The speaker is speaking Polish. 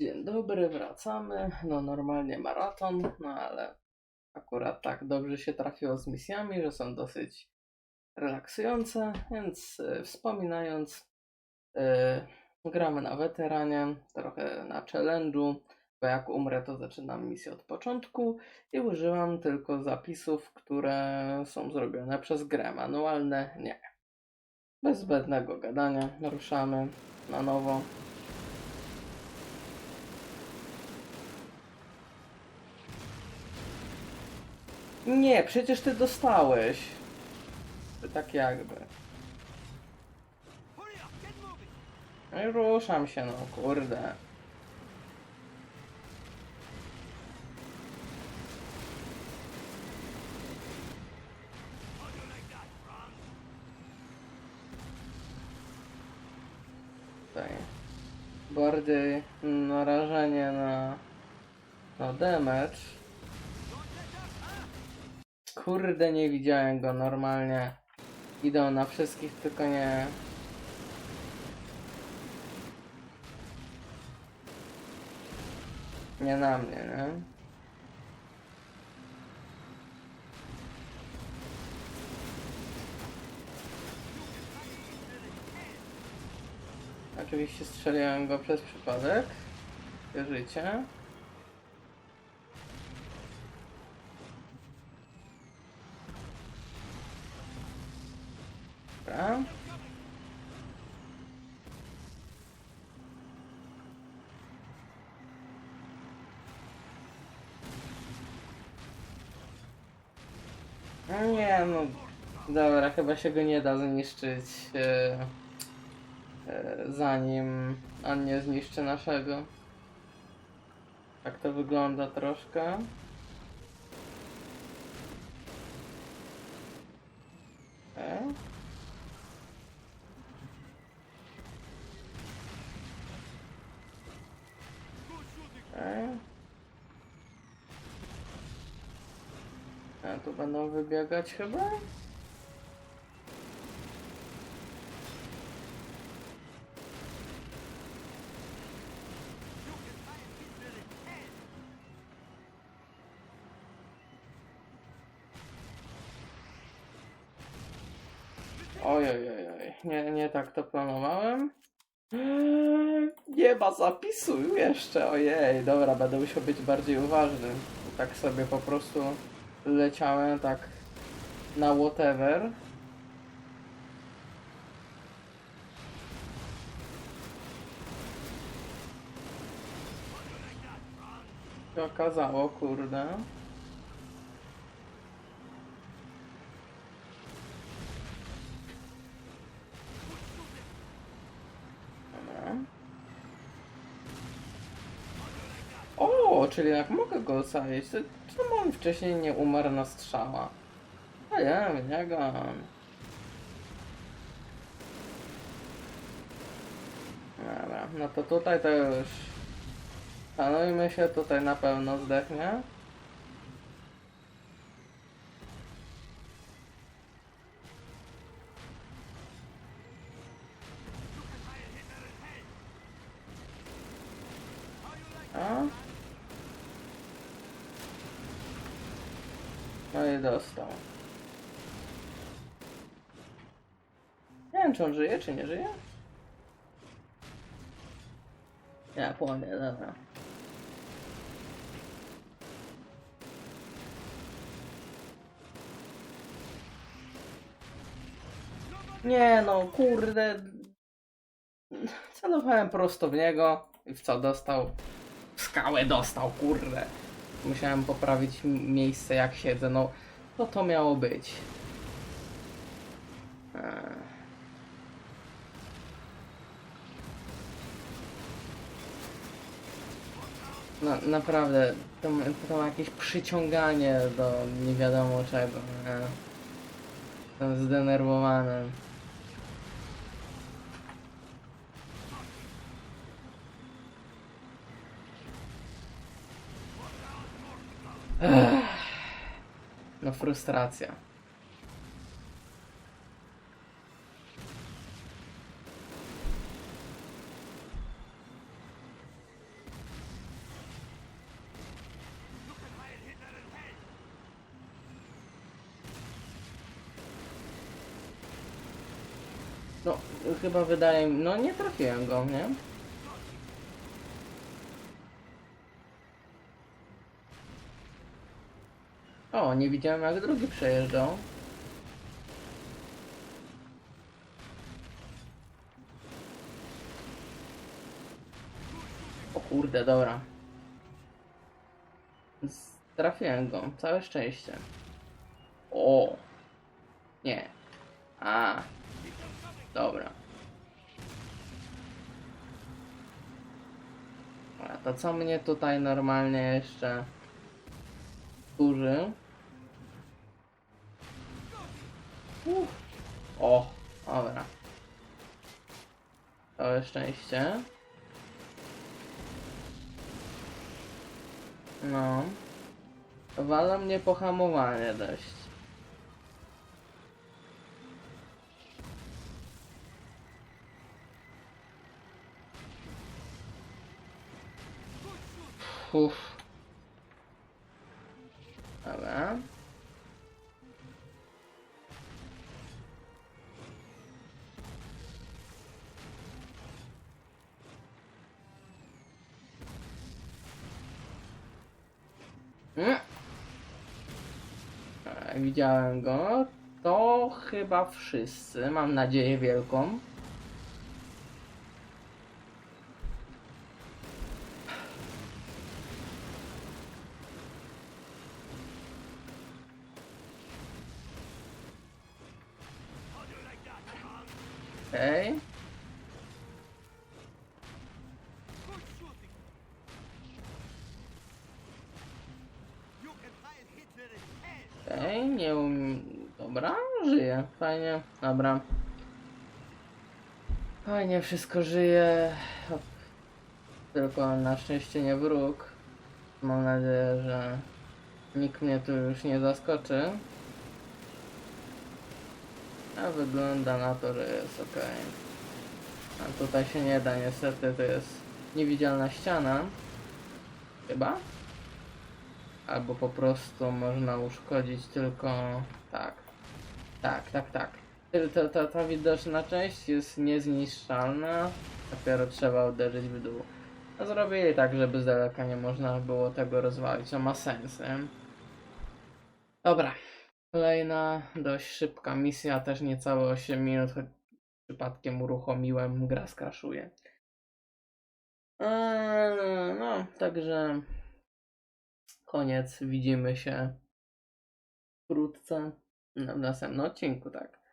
Dzień dobry, wracamy. No normalnie maraton, no ale akurat tak dobrze się trafiło z misjami, że są dosyć relaksujące, więc y, wspominając, y, gramy na weteranie, trochę na challenge'u, bo jak umrę to zaczynam misję od początku i używam tylko zapisów, które są zrobione przez grę, manualne nie. Bez zbędnego gadania, ruszamy na nowo. Nie, przecież ty dostałeś. Tak jakby. No i ruszam się, no kurde. Tutaj. Bardziej narażenie na, na damage. Kurde, nie widziałem go normalnie. Idą na wszystkich, tylko nie. Nie na mnie, nie? Oczywiście strzeliłem go przez przypadek. Wierzycie? Dobra. No nie no, dobra, chyba się go nie da zniszczyć, e, e, zanim on nie zniszczy naszego. Tak to wygląda troszkę. Okay. A tu będą wybiegać chyba? Oj, oj, oj, oj. Nie, nie tak to planowałem. Eee, Nie ma zapisu jeszcze, ojej, dobra, będę musiał być bardziej uważny. Tak sobie po prostu leciałem tak na whatever. Okazało, kurde. Dobra. O, czyli jak mogę go ocalić, to czemu on wcześniej nie umarł na strzała? A ja nie go. Dobra, no to tutaj to już... Szanujmy się, tutaj na pewno zdechnie. No i dostał. Nie wiem, czy on żyje, czy nie żyje? Ja płonie, dobra. Nie no, kurde. Celowałem prosto w niego i w co dostał? W skałę dostał, kurde. Musiałem poprawić miejsce jak siedzę, no co to miało być? Naprawdę, to, to ma jakieś przyciąganie do nie wiadomo czego. Jestem zdenerwowany. No frustracja. No, chyba wydaje mi... No, nie trafiłem go, nie? O, nie widziałem jak drugi przejeżdżał. O kurde, dobra. Trafiłem go, całe szczęście. O! Nie. A. Dobra. To co mnie tutaj normalnie jeszcze kurzy? Uff. O, dobra. Całe szczęście. No. Wala mnie pohamowanie dość. Uff. Dobra. E, Widziałem go. To chyba wszyscy. Mam nadzieję wielką. Okej. Okej, nie um... Dobra, Fajnie, dobra. Fajnie, wszystko żyje. Tylko na szczęście nie wróg. Mam nadzieję, że nikt mnie tu już nie zaskoczy. A wygląda na to, że jest ok. A tutaj się nie da niestety, to jest niewidzialna ściana. Chyba? Albo po prostu można uszkodzić tylko... Tak. Tak, tak, tak. Ta, ta, ta widoczna część jest niezniszczalna. Dopiero trzeba uderzyć w dół. No zrobili tak, żeby z daleka nie można było tego rozwalić. To ma sens, nie? Dobra. Kolejna, dość szybka misja, też niecałe 8 minut, choć przypadkiem uruchomiłem, gra skraszuje. Eee, no, także koniec, widzimy się wkrótce w następnym odcinku, tak.